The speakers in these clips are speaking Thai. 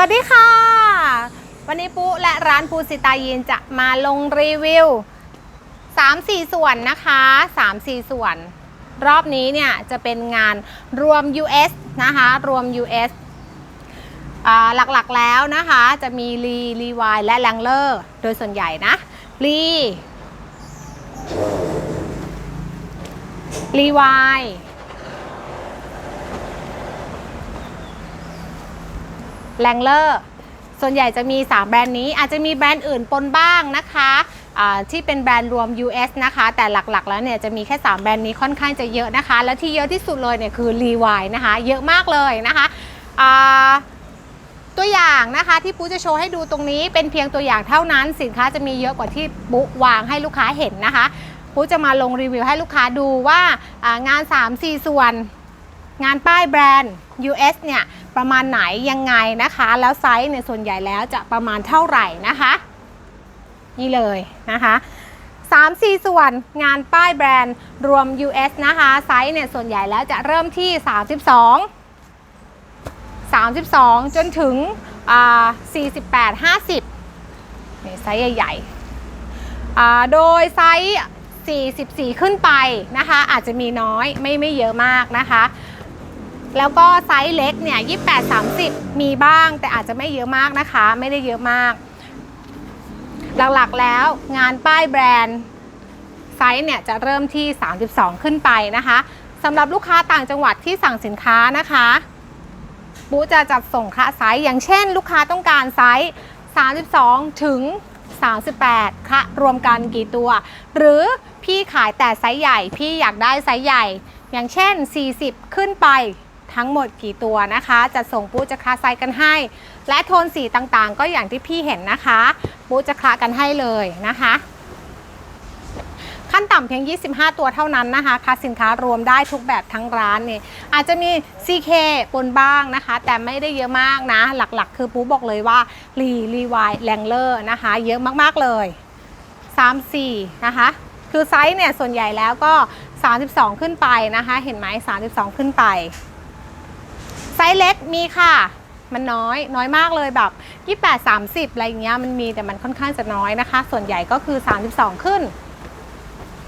สวัสดีค่ะ วันนี้ปุ๊และร้านปูสิตายินจะมาลงรีวิว 3-4 ส่วนนะคะ 3-4 ส่วน รอบนี้เนี่ยจะเป็นงานรวม US นะคะ รวม US อ่าหลักๆแล้วนะคะจะมีรีรีวายและแลงเลอร์โดยส่วนใหญ่นะรีรีวาย แลงเลอร์ส่วนใหญ่จะมี 3 แบรนด์นี้อาจจะมีแบรนด์อื่นปนบ้างนะคะที่เป็นแบรนด์รวม US นะคะ แต่หลักๆ แล้วเนี่ยจะมีแค่ 3 แบรนด์นี้ค่อนข้างจะเยอะนะคะ และที่เยอะที่สุดเลยเนี่ยคือรีวายนะคะ เยอะมากเลยนะคะตัวอย่างนะคะที่ปุ๊จะโชว์ให้ดูตรงนี้เป็นเพียงตัวอย่างเท่านั้น สินค้าจะมีเยอะกว่าที่ปุ๊วางให้ลูกค้าเห็นนะคะปุ๊จะมาลงรีวิวให้ลูกค้าดูว่าอ่างาน 3-4 ส่วน งานป้ายแบรนด์ US เนี่ยประมาณไหนยังไงนะคะ แล้วไซส์เนี่ยส่วนใหญ่แล้วจะประมาณเท่าไหร่นะคะ นี่เลยนะคะ3 4 ส่วนงานป้ายแบรนด์รวม US นะคะ ไซส์เนี่ยส่วนใหญ่แล้วจะเริ่มที่ 32 32 จนถึงอ่า48 50นี่ไซส์ใหญ่ๆโดยไซส์44 ขึ้นไปนะคะ อาจจะมีน้อยไม่ไม่เยอะมากนะคะ แล้วก็ไซส์เล็กเนี่ย28 30 มีบ้างแต่อาจจะไม่เยอะมากนะคะ ไม่ได้เยอะมาก หลักๆแล้วงานป้ายแบรนด์ไซส์เนี่ยจะเริ่มที่ 32 ขึ้นไปนะคะสำหรับลูกค้าต่างจังหวัดที่สั่งสินค้านะคะปุ๊จะจัดส่งคะไซส์อย่างเช่น ลูกค้าต้องการไซส์32 ถึง 38คะรวมกันกี่ตัว หรือพี่ขายแต่ไซส์ใหญ่ พี่อยากได้ไซส์ใหญ่ อย่างเช่น 40 ขึ้นไป ทั้งหมดกี่ตัวนะคะ จะส่งปุ๊จะคลาไซส์กันให้ และโทนสีต่างๆ ก็อย่างที่พี่เห็นนะคะปุ๊จะคลากันให้เลยนะคะ ขั้นต่ำเพียง 25 ตัวเท่านั้นนะคะค่าสินค้ารวมได้ทุกแบบทั้งร้านเนี่ยอาจจะมี CK ปนบ้างนะคะ แต่ไม่ได้เยอะมากนะ หลักๆ คือปุ๊บอกเลยว่ารีรีวายแลงเลอร์นะคะ เยอะมากๆเลย 3 4 นะคะคือไซส์เนี่ยส่วนใหญ่แล้วก็ 32 ขึ้นไปนะคะ เห็นไหม32 ขึ้นไป ไซส์เล็กมีค่ะ มันน้อยน้อยมากเลยแบบ28 30 อะไรอย่างเงี้ยมันมีแต่มันค่อนข้างจะน้อยนะคะ ส่วนใหญ่ก็คือ 32 ขึ้น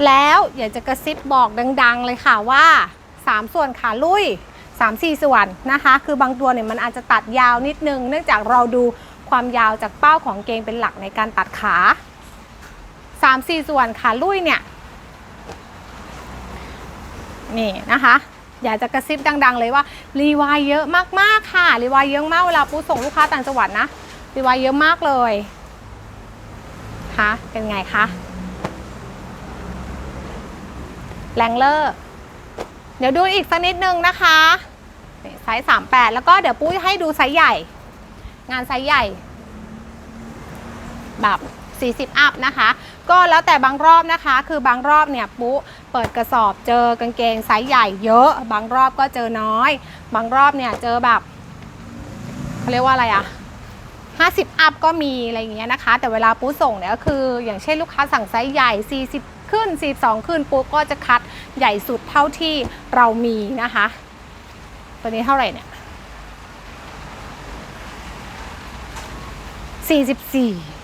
แล้วอยากจะกระซิบบอกดัง ๆ เลยค่ะว่า 3 ส่วนขาลุย 3 4 ส่วนนะคะ คือบางตัวเนี่ยมันอาจจะตัดยาวนิดนึง เนื่องจากเราดูความยาวจากเป้าของเกงเป็นหลักในการตัดขา3 4 ส่วนขาลุยเนี่ยนี่นะคะ อยากจะกระซิบดัง ๆ เลยว่ารีวายเยอะมากๆค่ะรีวายเยอะมากเวลาปูส่งลูกค้าต่างจังหวัดนะรีวายเยอะมากเลยคะเป็นไงคะแรงเลอร์เดี๋ยวดูอีกสักนิดนึงนะคะไซส์38แล้วก็เดี๋ยวปุ้ยให้ดูไซส์ใหญ่ งานไซส์ใหญ่ แบบ 40 อัพนะคะ ก็แล้วแต่บางรอบนะคะ คือบางรอบเนี่ยปุ๊เปิดกระสอบเจอกางเกงไซส์ใหญ่เยอะ บางรอบก็เจอน้อย บางรอบเนี่ยเจอแบบเขาเรียกว่าอะไรอะ50 อัพก็มีอะไรอย่างเงี้ยนะคะ แต่เวลาปูส่งเนี่ยก็คืออย่างเช่นลูกค้าสั่งไซส์ใหญ่ 40 ขึ้น 42 ขึ้นปูก็จะคัดใหญ่สุดเท่าที่เรามีนะคะ ตัวนี้เท่าไหร่เนี่ย44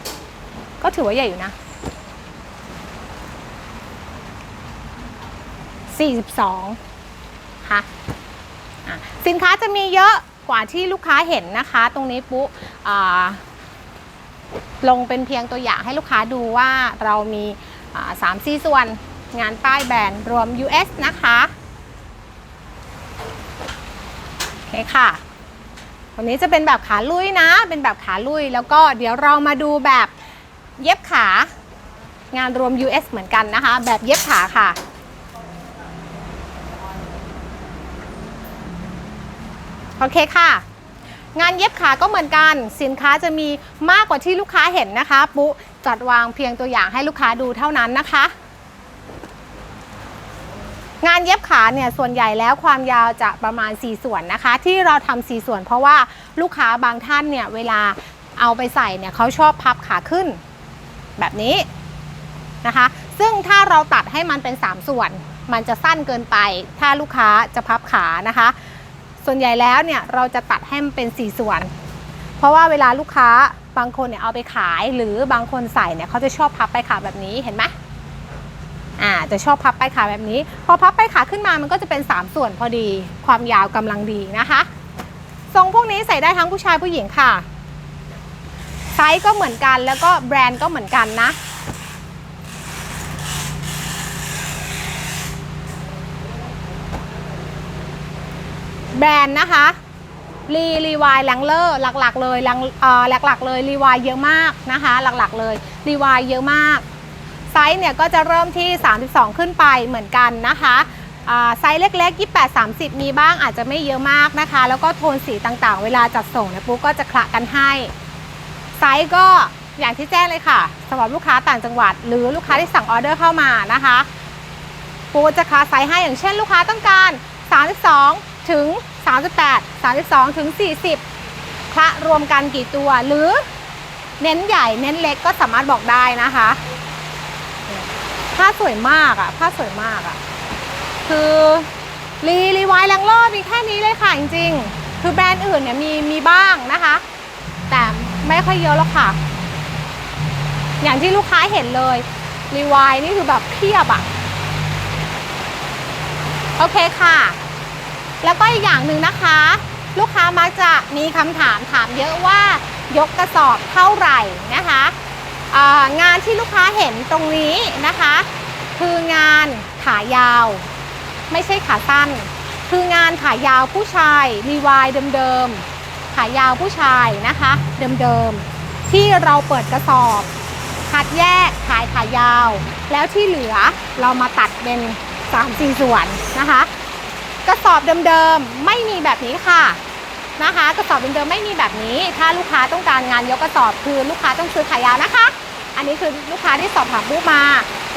ก็ถือว่าใหญ่อยู่นะ 42ค่ะอะสินค้าจะมีเยอะกว่าที่ลูกค้าเห็นนะคะ ตรงนี้ปุ๊ลงเป็นเพียงตัวอย่างให้ลูกค้าดูว่าเรามีสามสี่ส่วนงานป้ายแบรนด์รวม US นะคะโอเคค่ะวันนี้จะเป็นแบบขาลุยนะ เป็นแบบขาลุยแล้วก็เดี๋ยวเรามาดูแบบ เย็บขางานรวม US เหมือนกันนะคะ แบบเย็บขาค่ะ โอเคค่ะ งานเย็บขาก็เหมือนกัน สินค้าจะมีมากกว่าที่ลูกค้าเห็นนะคะ ปุ๊จัดวางเพียงตัวอย่างให้ลูกค้าดูเท่านั้นนะคะ งานเย็บขาเนี่ยส่วนใหญ่แล้วความยาวจะประมาณ 4 ส่วนนะคะ ที่เราทำ4ส่วนเพราะว่าลูกค้าบางท่านเนี่ยเวลาเอาไปใส่เนี่ยเขาชอบพับขาขึ้น แบบนี้นะคะ ซึ่งถ้าเราตัดให้มันเป็น 3 ส่วน มันจะสั้นเกินไป ถ้าลูกค้าจะพับขานะคะ ส่วนใหญ่แล้วเนี่ยเราจะตัดให้มันเป็น 4 ส่วน เพราะว่าเวลาลูกค้าบางคนเนี่ยเอาไปขายหรือบางคนใส่เนี่ยเขาจะชอบพับไปขาแบบนี้เห็นไหมอ่าจะชอบพับไปขาแบบนี้ พอพับไปขาขึ้นมามันก็จะเป็น 3 ส่วนพอดี ความยาวกำลังดีนะคะทรงพวกนี้ใส่ได้ทั้งผู้ชายผู้หญิงค่ะ ไซส์ก็เหมือนกันแล้วก็แบรนด์ก็เหมือนกันนะแบรนด์นะคะรีรีวายแลงเลอร์หลักๆ เลยหลักๆเลยรีวายเยอะมากนะคะ หลักๆเลยรีวายเยอะมาก ไซส์เนี่ยก็จะเริ่มที่ 32 ขึ้นไปเหมือนกันนะคะไซส์เล็กๆ 28 30 มีบ้างอาจจะไม่เยอะมากนะคะ แล้วก็โทนสีต่างๆ เวลาจัดส่งเนี่ยปุ๊กก็จะคละกันให้ ไซส์ก็อย่างที่แจ้งเลยค่ะสำหรับลูกค้าต่างจังหวัด หรือลูกค้าที่สั่งออเดอร์เข้ามานะคะปูจะคาไซส์ให้อย่างเช่นลูกค้าต้องการ 32 ถึง 38 32 ถึง 40คละรวมกันกี่ตัวหรือเน้นใหญ่เน้นเล็กก็สามารถบอกได้นะคะผ้าสวยมากอะผ้าสวยมากอะคือรีรีไวายแรงโลดมีแค่นี้เลยค่ะจริงๆ คือแบรนด์อื่นเนี่ยมีมีบ้างนะคะ ไม่ค่อยเยอะหรอกค่ะ อย่างที่ลูกค้าเห็นเลยรีวายนี่คือแบบเพียบอะโอเคค่ะ แล้วก็อีกอย่างหนึ่งนะคะ ลูกค้ามักจะมีคำถามถามเยอะว่ายกกระสอบเท่าไหร่นะคะงานที่ลูกค้าเห็นตรงนี้นะคะ คืองานขายาว ไม่ใช่ขาสั้น คืองานขายาวผู้ชายรีวายเดิมๆ ขายาวผู้ชายนะคะ เดิมๆ ที่เราเปิดกระสอบคัดแยกขายขายาว แล้วที่เหลือเรามาตัดเป็น3-4ส่วนนะคะ กระสอบเดิมๆ ไม่มีแบบนี้ค่ะนะคะ กระสอบเดิมๆไม่มีแบบนี้ ถ้าลูกค้าต้องการงานยกกระสอบคือลูกค้าต้องซื้อขายาวนะคะ อันนี้คือลูกค้าที่สอบถามบุ๊มา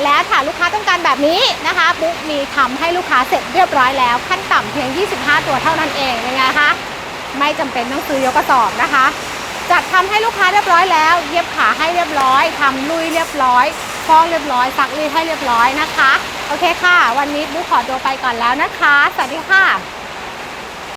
และถ้าลูกค้าต้องการแบบนี้นะคะบุ๊มีทำให้ลูกค้าเสร็จเรียบร้อยแล้ว ขั้นต่ำเพียง 25 ตัวเท่านั้นเองยังไงคะ ไม่จำเป็นต้องซื้อยกกระสอบนะคะ จัดทำให้ลูกค้าเรียบร้อยแล้ว เย็บขาให้เรียบร้อยทำลุยเรียบร้อยฟองเรียบร้อยซักรีดให้เรียบร้อยนะคะ โอเคค่ะ วันนี้บุ๊คขอตัวไปก่อนแล้วนะคะ สวัสดีค่ะ